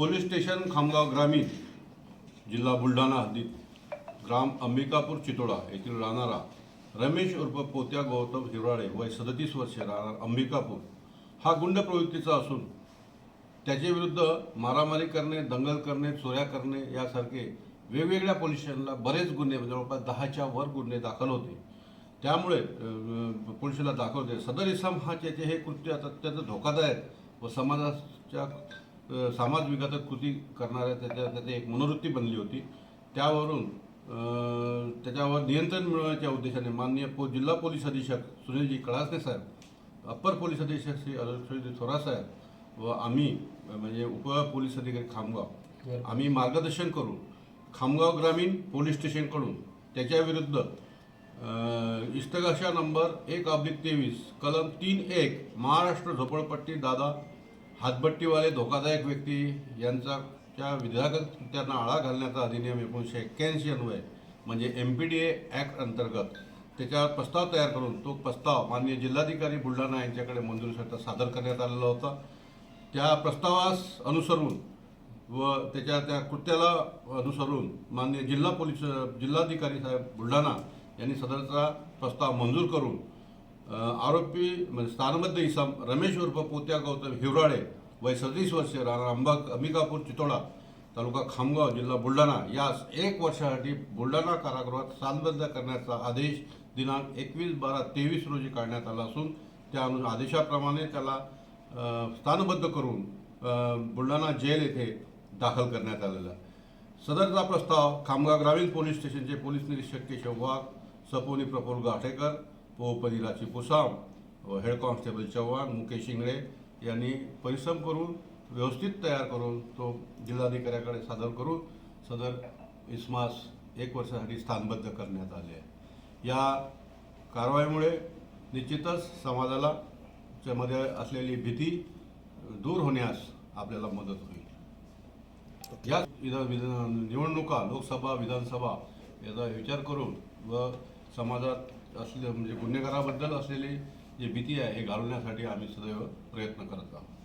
Police station Khamgaon ग्रामीण जिल्हा बुलढाणा हद्दीत ग्राम अंबिकापूर चितोडा येथील राहणारा रमेश उर्फ पोत्या गौतम हिवराळे वय सदतीस वर्षे राहणार अंबिकापूर. हा गुंड प्रवृत्तीचा असून त्याच्या विरुद्ध मारामारी करणे दंगल करणे चोऱ्या करणे यासारखे वेगवेगळ्या पोलीस स्टेशनला बरेच गुन्हे म्हणजे जवळपास दहाच्या वर गुन्हे दाखल होते. त्यामुळे अं, पोलिसाला दाखवते सदर इस्लाम हा त्याचे हे कृत्य अत्यंत धोकादायक व समाजाच्या समाज विघातक कृती करणाऱ्या त्याच्या त्याची एक मनोवृत्ती बनली होती. त्यावरून त्याच्यावर नियंत्रण मिळवण्याच्या उद्देशाने माननीय पो जिल्हा पोलीस अधीक्षक सुनीलजी कळासने साहेब अप्पर पोलीस अधीक्षक श्री अरुणजी थोरा साहेब व आम्ही म्हणजे उप पोलीस अधिकारी खामगाव आम्ही मार्गदर्शन करून खामगाव ग्रामीण पोलीस स्टेशनकडून त्याच्याविरुद्ध इस्तगाशा नंबर एक अब्लिक तेवीस कलम तीन एक महाराष्ट्र झोपडपट्टी दादा हातभट्टीवाले धोकादायक व्यक्ती यांचा त्या विधायक त्यांना आळा घालण्याचा अधिनियम एकोणीसशे एक्क्याऐंशी अन्वय म्हणजे M P D A act अंतर्गत. त्याच्यावर प्रस्ताव तयार करून तो प्रस्ताव माननीय जिल्हाधिकारी बुलढाणा यांच्याकडे मंजुरीसाठी सादर करण्यात आलेला होता. त्या प्रस्तावास अनुसरून व त्याच्या त्या कृत्याला अनुसरून माननीय जिल्हा पोलीस जिल्हाधिकारी साहेब बुलढाणा यांनी सदरचा प्रस्ताव मंजूर करून आरोपी म्हणजे स्थानबद्ध इसम रमेश उर्फ पोत्या गौतम हिवराळे वय सदतीस वर्षे राणा अंबा अंबिकापूर चितोडा तालुका खामगाव जिल्हा बुलढाणा. यास एक वर्षासाठी बुलढाणा कारागृहात स्थानबद्ध करण्याचा आदेश दिनांक एकवीस बारा तेवीस रोजी काढण्यात आला असून त्या अनु आदेशाप्रमाणे त्याला स्थानबद्ध करून बुलढाणा जेल येथे दाखल करण्यात आलेला सदरचा प्रस्ताव खामगाव ग्रामीण पोलीस स्टेशनचे पोलीस निरीक्षक केशव वाघ सपोनी प्रफुल्ल गाठेकर पोपदी पुसाव पुसाम व हेड कॉन्स्टेबल चव्हाण मुकेश इंगळे यांनी परिश्रम करून व्यवस्थित तयार करून तो जिल्हाधिकाऱ्याकडे सादर करून सदर इस्मास एक वर्षासाठी स्थानबद्ध करण्यात आले आहे. या कारवाईमुळे निश्चितच समाजाला च्यामध्ये असलेली भीती दूर होण्यास आपल्याला मदत होईल. या विधान विधान निवडणुका लोकसभा विधानसभा याचा विचार करून व समाजात असले म्हणजे गुन्हेगाराबद्दल असलेली जी भीती आहे हे घालवण्यासाठी आम्ही सदैव प्रयत्न करत आहोत.